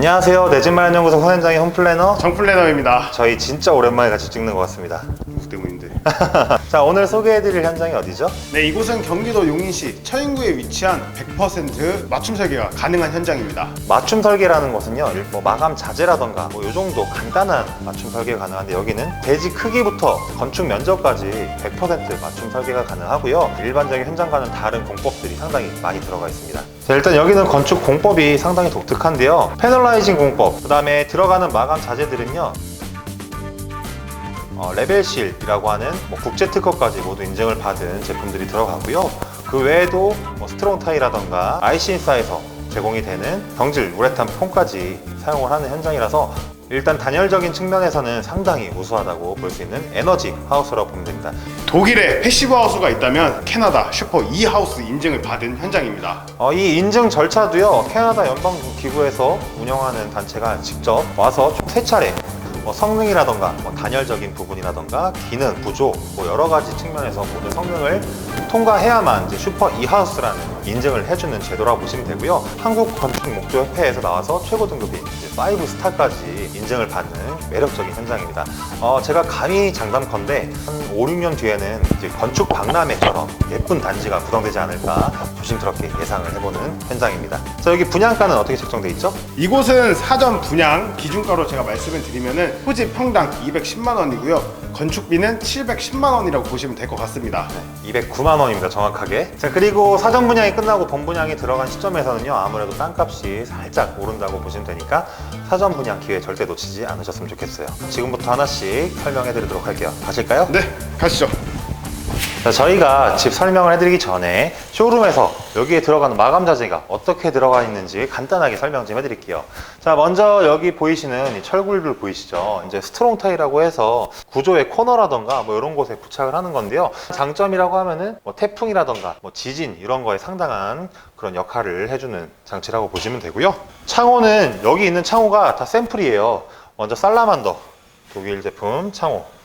안녕하세요. 내 집 마련 연구소 선현장의 홈플래너. 정플래너입니다. 저희 진짜 오랜만에 같이 찍는 것 같습니다. 누구 때문인데? 자, 오늘 소개해드릴 현장이 어디죠? 네, 이곳은 경기도 용인시 처인구에 위치한 100% 맞춤 설계가 가능한 현장입니다. 맞춤 설계라는 것은요, 일- 뭐 마감 자재라던가 뭐이 정도 간단한 맞춤 설계가 가능한데 여기는 대지 크기부터 건축 면적까지 100% 맞춤 설계가 가능하고요. 일반적인 현장과는 다른 공법들이 상당히 많이 들어가 있습니다. 자, 일단 여기는 건축 공법이 상당히 독특한데요. 패널라이징 공법, 그 다음에 들어가는 마감 자재들은요, 어, 레벨실이라고 하는 뭐 국제 특허까지 모두 인증을 받은 제품들이 들어가고요. 그 외에도 뭐 스트롱 타이라던가 아이신사에서 제공이 되는 경질 우레탄 폼까지 사용을 하는 현장이라서 일단 단열적인 측면에서는 상당히 우수하다고 볼 수 있는 에너지 하우스라고 보면 됩니다. 독일에 패시브 하우스가 있다면 캐나다 슈퍼 E 하우스 인증을 받은 현장입니다. 어, 이 인증 절차도요 캐나다 연방 기구에서 운영하는 단체가 직접 와서 총세 차례 뭐 성능이라던가 뭐 단열적인 부분이라던가 기능, 구조 뭐 여러 가지 측면에서 모든 성능을 통과해야만 이제 슈퍼 이하우스라는 인증을 해주는 제도라고 보시면 되고요. 한국 건축 목조 협회에서 나와서 최고 등급인 이제 5스타까지 인증을 받는 매력적인 현장입니다. 어, 제가 감히 장담컨대 한 5, 6년 뒤에는 이제 건축 박람회처럼 예쁜 단지가 구성되지 않을까 조심스럽게 예상을 해보는 현장입니다. 자, 여기 분양가는 어떻게 책정돼 있죠? 이곳은 사전 분양 기준가로 제가 말씀을 드리면은 토지 평당 210만 원이고요. 건축비는 710만 원이라고 보시면 될 것 같습니다. 209만 원입니다 정확하게 자 그리고 사전 분양이 끝나고 본 분양이 들어간 시점에서는요 아무래도 땅값이 살짝 오른다고 보시면 되니까 사전 분양 기회 절대 놓치지 않으셨으면 좋겠어요 지금부터 하나씩 설명해 드리도록 할게요 가실까요? 네, 가시죠. 자, 저희가 집 설명을 해드리기 전에 쇼룸에서 여기에 들어가는 마감 자재가 어떻게 들어가 있는지 간단하게 설명 좀 해드릴게요. 자, 먼저 여기 보이시는 이 철굴들 보이시죠? 이제 스트롱 타이라고 해서 구조의 코너라던가 뭐 이런 곳에 부착을 하는 건데요. 장점이라고 하면은 뭐 태풍이라던가 뭐 지진 이런 거에 상당한 그런 역할을 해주는 장치라고 보시면 되고요. 창호는 여기 있는 창호가 다 샘플이에요. 먼저 살라만더 독일 제품 창호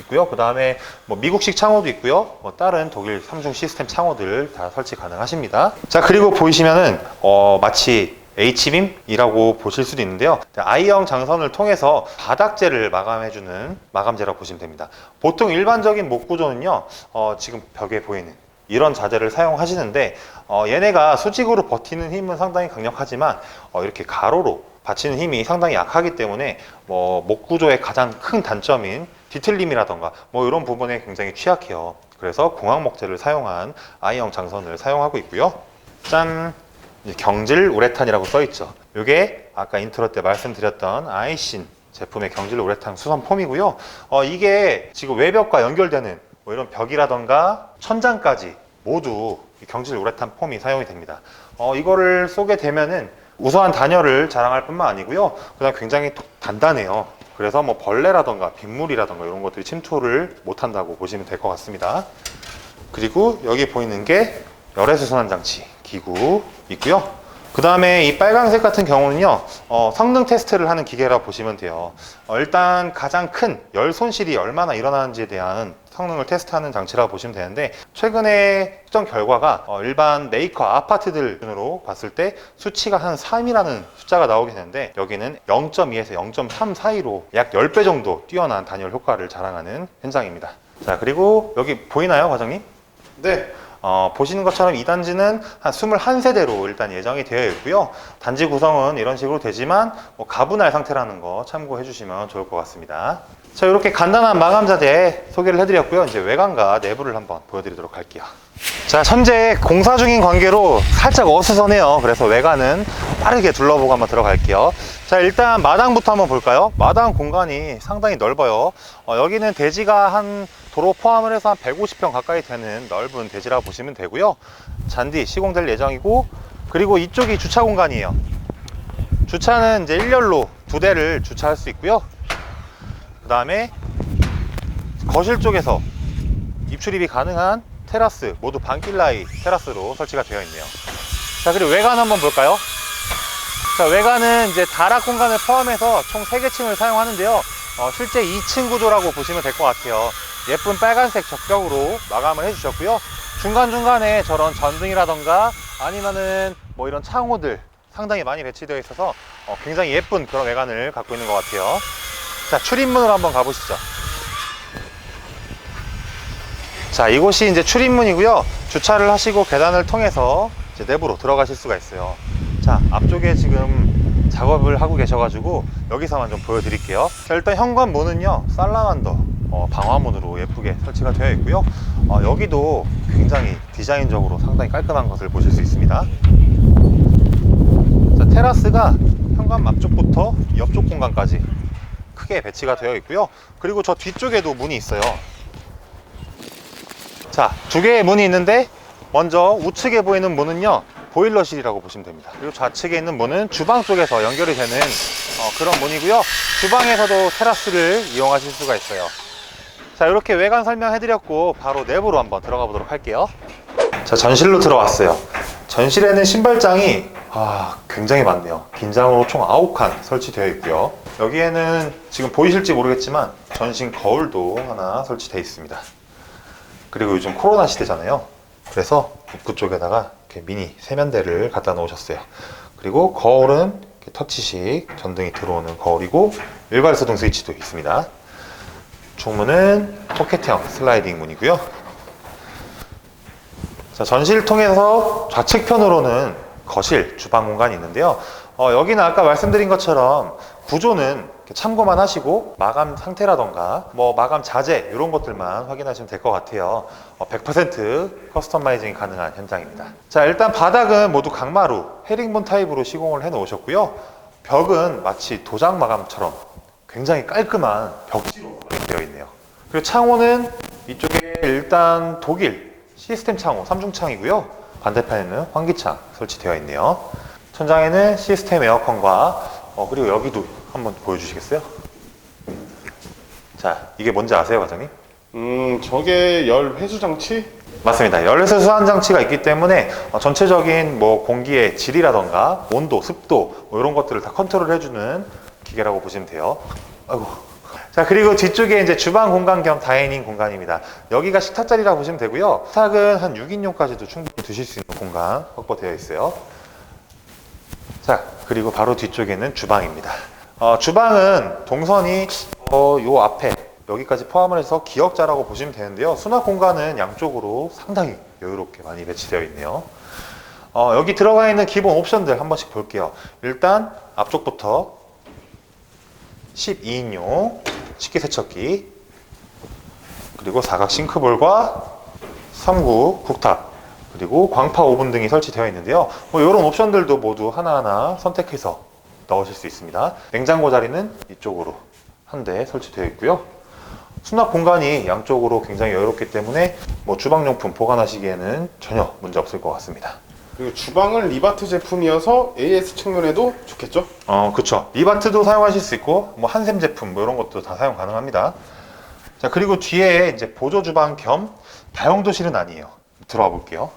있고요. 그 다음에 뭐 미국식 창호도 있고요. 뭐 다른 독일 삼중 시스템 창호들 다 설치 가능하십니다. 자 그리고 보이시면은 어, 마치 H빔이라고 보실 수도 있는데요. I형 장선을 통해서 바닥재를 마감해주는 마감재라고 보시면 됩니다. 보통 일반적인 목 구조는요, 어, 지금 벽에 보이는 이런 자재를 사용하시는데 어, 얘네가 수직으로 버티는 힘은 상당히 강력하지만 어, 이렇게 가로로 받치는 힘이 상당히 약하기 때문에 뭐 목 구조의 가장 큰 단점인 뒤틀림이라던가 뭐 이런 부분에 굉장히 취약해요. 그래서 공항 목재를 사용한 I형 장선을 사용하고 있고요. 짠! 경질 우레탄이라고 써 있죠. 이게 아까 인트로 때 말씀드렸던 아이신 제품의 경질 우레탄 수선 폼이고요. 어, 이게 지금 외벽과 연결되는 뭐 이런 벽이라던가 천장까지 모두 이 경질 우레탄 폼이 사용이 됩니다. 어, 이거를 쏘게 되면은 우수한 단열을 자랑할 뿐만 아니고요. 그다음 굉장히 톡- 단단해요. 그래서 뭐 벌레라던가 빗물이라던가 이런 것들이 침투를 못한다고 보시면 될 것 같습니다. 그리고 여기 보이는 게 열외 수선한 장치 기구 있고요. 그 다음에 이 빨간색 같은 경우는요, 어, 성능 테스트를 하는 기계라 보시면 돼요. 어, 일단 가장 큰 열 손실이 얼마나 일어나는지에 대한 성능을 테스트하는 장치라고 보시면 되는데, 최근에 측정 결과가 어, 일반 메이커 아파트들 기준으로 봤을 때 수치가 한 3이라는 숫자가 나오게 되는데, 여기는 0.2에서 0.3 사이로 약 10배 정도 뛰어난 단열 효과를 자랑하는 현장입니다. 자, 그리고 여기 보이나요, 과장님? 네, 어, 보시는 것처럼 이 단지는 한 21세대로 일단 예정이 되어 있고요. 단지 구성은 이런 식으로 되지만 뭐 가분할 상태라는 거 참고해 주시면 좋을 것 같습니다. 자, 이렇게 간단한 마감 자재 소개를 해드렸고요. 이제 외관과 내부를 한번 보여드리도록 할게요. 자, 현재 공사 중인 관계로 살짝 어수선해요. 그래서 외관은 빠르게 둘러보고 한번 들어갈게요. 자, 일단 마당부터 한번 볼까요? 마당 공간이 상당히 넓어요. 어, 여기는 대지가 한 도로 포함을 해서 한 150평 가까이 되는 넓은 대지라고 보시면 되고요. 잔디 시공될 예정이고, 그리고 이쪽이 주차 공간이에요. 주차는 이제 일렬로 두 대를 주차할 수 있고요. 그 다음에 거실 쪽에서 입출입이 가능한 테라스 모두 반길라이 테라스로 설치가 되어 있네요. 자 그리고 외관 한번 볼까요? 자 외관은 이제 다락 공간을 포함해서 총 3개 층을 사용하는데요. 어, 실제 2층 구조라고 보시면 될 것 같아요. 예쁜 빨간색 적격으로 마감을 해주셨고요. 중간중간에 저런 전등이라던가 아니면은 뭐 이런 창호들 상당히 많이 배치되어 있어서 어, 굉장히 예쁜 그런 외관을 갖고 있는 것 같아요. 자, 출입문으로 한번 가보시죠. 자, 이곳이 이제 출입문이고요. 주차를 하시고 계단을 통해서 이제 내부로 들어가실 수가 있어요. 자, 앞쪽에 지금 작업을 하고 계셔 가지고 여기서만 좀 보여드릴게요. 자, 일단 현관문은요, 살라만더 어, 방화문으로 예쁘게 설치가 되어 있고요. 어, 여기도 굉장히 디자인적으로 상당히 깔끔한 것을 보실 수 있습니다. 자, 테라스가 현관 앞쪽부터 옆쪽 공간까지 크게 배치가 되어 있고요. 그리고 저 뒤쪽에도 문이 있어요. 자, 두 개의 문이 있는데 먼저 우측에 보이는 문은요. 보일러실이라고 보시면 됩니다. 그리고 좌측에 있는 문은 주방 쪽에서 연결이 되는 어, 그런 문이고요. 주방에서도 테라스를 이용하실 수가 있어요. 자, 이렇게 외관 설명해드렸고 바로 내부로 한번 들어가 보도록 할게요. 자, 전실로 들어왔어요. 전실에는 신발장이 아, 굉장히 많네요. 긴장으로 총 9칸 설치되어 있고요. 여기에는 지금 보이실지 모르겠지만 전신 거울도 하나 설치되어 있습니다. 그리고 요즘 코로나 시대잖아요. 그래서 입구 쪽에다가 이렇게 미니 세면대를 갖다 놓으셨어요. 그리고 거울은 터치식 전등이 들어오는 거울이고 일괄 소등 스위치도 있습니다. 중문은 포켓형 슬라이딩 문이고요. 자, 전실 통해서 좌측편으로는 거실, 주방 공간이 있는데요. 어, 여기는 아까 말씀드린 것처럼 구조는 참고만 하시고 마감 상태라던가 뭐 마감 자재 이런 것들만 확인하시면 될 것 같아요. 어, 100% 커스터마이징이 가능한 현장입니다. 자 일단 바닥은 모두 강마루 헤링본 타입으로 시공을 해 놓으셨고요. 벽은 마치 도장 마감처럼 굉장히 깔끔한 벽지로 되어 있네요. 그리고 창호는 이쪽에 일단 독일 시스템 창호 3중 창이고요. 반대편에는 환기창 설치되어 있네요. 천장에는 시스템 에어컨과 어, 그리고 여기도 한번 보여주시겠어요? 자, 이게 뭔지 아세요, 과장님? 음, 저게 열 회수 장치? 맞습니다. 열쇠 수환 장치가 있기 때문에 어, 전체적인 뭐 공기의 질이라던가 온도, 습도 뭐 이런 것들을 다 컨트롤 해주는 기계라고 보시면 돼요. 아이고. 자 그리고 뒤쪽에 이제 주방 공간 겸 다이닝 공간입니다. 여기가 식탁 자리라고 보시면 되고요. 식탁은 한 6인용까지도 충분히 드실 수 있는 공간 확보되어 있어요. 자 그리고 바로 뒤쪽에는 주방입니다. 어, 주방은 동선이 어, 요 앞에 여기까지 포함을 해서 기역자라고 보시면 되는데요. 수납 공간은 양쪽으로 상당히 여유롭게 많이 배치되어 있네요. 어, 여기 들어가 있는 기본 옵션들 한 번씩 볼게요. 일단 앞쪽부터 12인용 식기세척기 그리고 사각 싱크볼과 3구 국탑 그리고 광파 오븐 등이 설치되어 있는데요. 뭐 이런 옵션들도 모두 하나하나 선택해서 넣으실 수 있습니다. 냉장고 자리는 이쪽으로 한 대 설치되어 있고요. 수납 공간이 양쪽으로 굉장히 여유롭기 때문에 뭐 주방용품 보관하시기에는 전혀 문제 없을 것 같습니다. 그리고 주방은 리바트 제품이어서 AS 측면에도 좋겠죠? 어, 그쵸. 리바트도 사용하실 수 있고, 뭐, 한샘 제품, 뭐, 이런 것도 다 사용 가능합니다. 자, 그리고 뒤에 이제 보조 주방 겸 다용도실은 아니에요. 들어와 볼게요.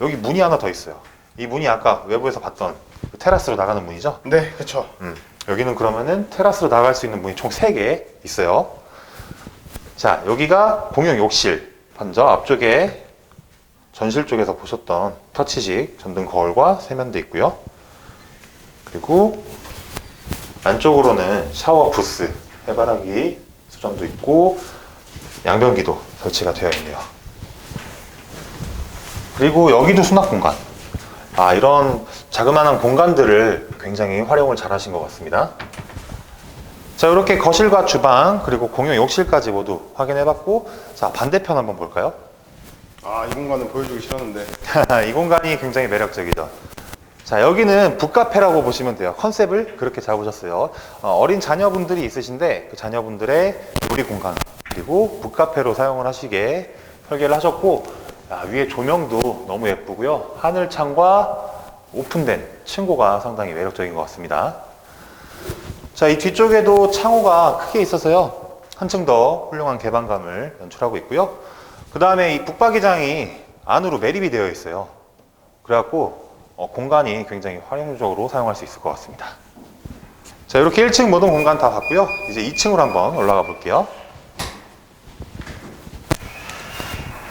여기 문이 하나 더 있어요. 이 문이 아까 외부에서 봤던 그 테라스로 나가는 문이죠? 네, 그쵸. 음, 여기는 그러면은 테라스로 나갈 수 있는 문이 총 3개 있어요. 자, 여기가 공용 욕실. 먼저 앞쪽에 전실 쪽에서 보셨던 터치식 전등 거울과 세면대 있고요. 그리고 안쪽으로는 샤워 부스, 해바라기 수전도 있고 양변기도 설치가 되어 있네요. 그리고 여기도 수납 공간. 아, 이런 자그마한 공간들을 굉장히 활용을 잘 하신 것 같습니다. 자, 이렇게 거실과 주방, 그리고 공용 욕실까지 모두 확인해 봤고, 자, 반대편 한번 볼까요? 아, 이 공간은 보여주기 싫었는데. 이 공간이 굉장히 매력적이죠. 자, 여기는 북카페라고 보시면 돼요. 컨셉을 그렇게 잡으셨어요. 어, 린 자녀분들이 있으신데 그 자녀분들의 놀이 공간 그리고 북카페로 사용을 하시게 설계를 하셨고 야, 위에 조명도 너무 예쁘고요. 하늘창과 오픈된 층고가 상당히 매력적인 것 같습니다. 자, 이 뒤쪽에도 창호가 크게 있어서요. 한층 더 훌륭한 개방감을 연출하고 있고요. 그 다음에 이 북박이장이 안으로 매립이 되어 있어요. 그래갖고 어, 공간이 굉장히 활용적으로 사용할 수 있을 것 같습니다. 자, 이렇게 1층 모든 공간 다 봤고요. 이제 2층으로 한번 올라가 볼게요.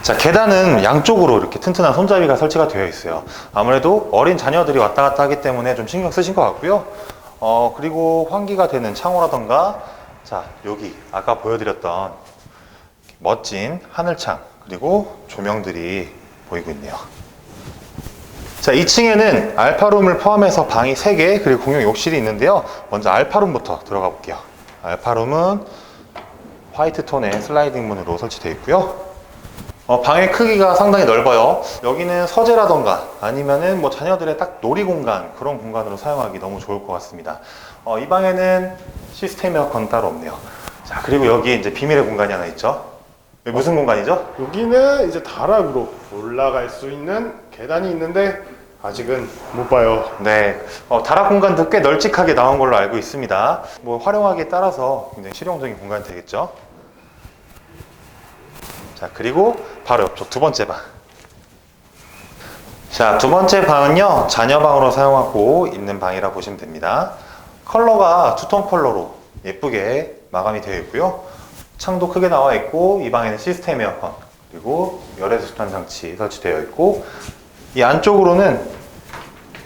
자, 자, 계단은 양쪽으로 이렇게 튼튼한 손잡이가 설치가 되어 있어요. 아무래도 어린 자녀들이 왔다 갔다 하기 때문에 좀 신경 쓰신 것 같고요. 어, 그리고 환기가 되는 창호라던가, 자, 여기 아까 보여드렸던 멋진 하늘창, 그리고 조명들이 보이고 있네요. 자, 2층에는 알파룸을 포함해서 방이 3개, 그리고 공용 욕실이 있는데요. 먼저 알파룸부터 들어가 볼게요. 알파룸은 화이트 톤의 슬라이딩 문으로 설치되어 있고요. 어, 방의 크기가 상당히 넓어요. 여기는 서재라던가 아니면은 뭐 자녀들의 딱 놀이 공간 그런 공간으로 사용하기 너무 좋을 것 같습니다. 어, 이 방에는 시스템 에어컨 따로 없네요. 자 그리고 여기 이제 비밀의 공간이 하나 있죠. 여기 무슨 공간이죠? 여기는 이제 다락으로 올라갈 수 있는 계단이 있는데 아직은 못 봐요. 네, 어, 다락 공간도 꽤 널찍하게 나온 걸로 알고 있습니다. 뭐 활용하기에 따라서 굉장히 실용적인 공간이 되겠죠. 자, 그리고 바로 옆쪽 두 번째 방. 자, 두 번째 방은요, 자녀방으로 사용하고 있는 방이라 보시면 됩니다. 컬러가 투톤 컬러로 예쁘게 마감이 되어 있고요. 창도 크게 나와 있고, 이 방에는 시스템 에어컨, 그리고 열외 수탄 장치 설치되어 있고, 이 안쪽으로는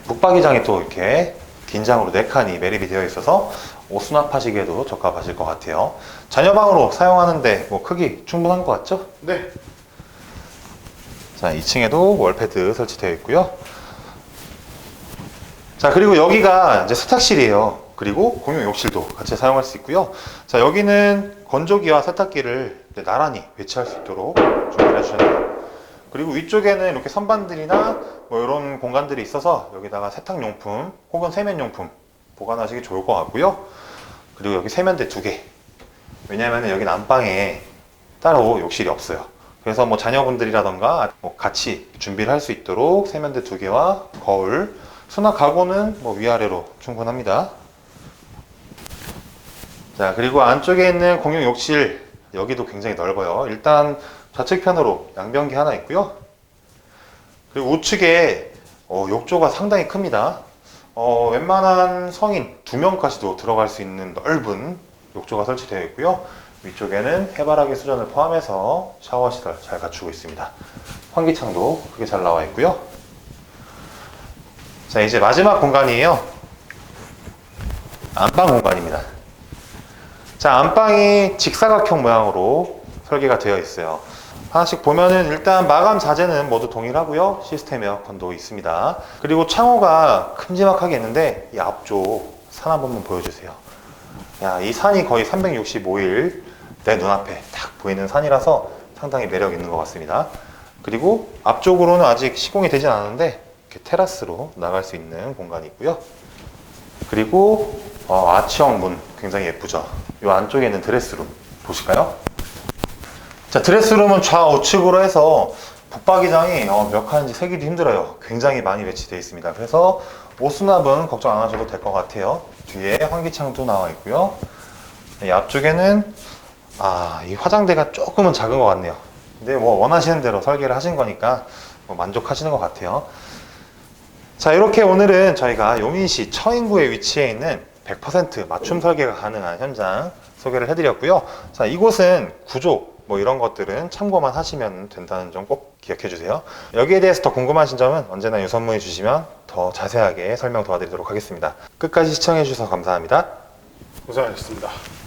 북박이장이 또 이렇게 긴 장으로 네 칸이 매립이 되어 있어서 옷 수납하시기에도 적합하실 것 같아요. 자녀방으로 사용하는데 뭐 크기 충분한 것 같죠? 네. 자, 2층에도 월패드 설치되어 있고요. 자, 그리고 여기가 이제 세탁실이에요. 그리고 공용 욕실도 같이 사용할 수 있고요. 자, 여기는 건조기와 세탁기를 나란히 배치할 수 있도록 준비를 해주셨네요. 그리고 위쪽에는 이렇게 선반들이나 뭐 이런 공간들이 있어서 여기다가 세탁용품 혹은 세면용품 보관하시기 좋을 것 같고요. 그리고 여기 세면대 두 개. 왜냐하면 여기 안방에 따로 욕실이 없어요. 그래서 뭐 자녀분들이라던가 뭐 같이 준비를 할 수 있도록 세면대 두 개와 거울, 수납 가구는 뭐 위아래로 충분합니다. 자, 그리고 안쪽에 있는 공용 욕실 여기도 굉장히 넓어요. 일단 좌측편으로 양변기 하나 있고요. 그리고 우측에 어, 욕조가 상당히 큽니다. 어, 웬만한 성인 두 명까지도 들어갈 수 있는 넓은 욕조가 설치되어 있고요. 위쪽에는 해바라기 수전을 포함해서 샤워 시설 잘 갖추고 있습니다. 환기창도 크게 잘 나와 있고요. 자, 이제 마지막 공간이에요. 안방 공간입니다. 자, 안방이 직사각형 모양으로 설계가 되어 있어요. 하나씩 보면은 일단 마감 자재는 모두 동일하고요. 시스템 에어컨도 있습니다. 그리고 창호가 큼지막하게 있는데 이 앞쪽 산 한 번만 보여주세요. 야, 이 산이 거의 365일 내 눈앞에 딱 보이는 산이라서 상당히 매력 있는 것 같습니다. 그리고 앞쪽으로는 아직 시공이 되진 않았는데 이렇게 테라스로 나갈 수 있는 공간이 있고요. 그리고 어, 아치형 문 굉장히 예쁘죠. 이 안쪽에 있는 드레스룸 보실까요? 자 드레스룸은 좌우측으로 해서 북박이장이 어, 몇 칸인지 세기도 힘들어요. 굉장히 많이 배치되어 있습니다. 그래서 옷 수납은 걱정 안 하셔도 될 것 같아요. 뒤에 환기창도 나와 있고요. 이 앞쪽에는 아, 이 화장대가 조금은 작은 것 같네요. 근데 뭐 원하시는 대로 설계를 하신 거니까 뭐 만족하시는 것 같아요. 자, 이렇게 오늘은 저희가 용인시 처인구에 위치해 있는 100% 맞춤 설계가 가능한 현장 소개를 해드렸고요. 자, 이곳은 구조, 뭐 이런 것들은 참고만 하시면 된다는 점 꼭 기억해 주세요. 여기에 대해서 더 궁금하신 점은 언제나 유선문의 주시면 더 자세하게 설명 도와드리도록 하겠습니다. 끝까지 시청해 주셔서 감사합니다. 고생하셨습니다.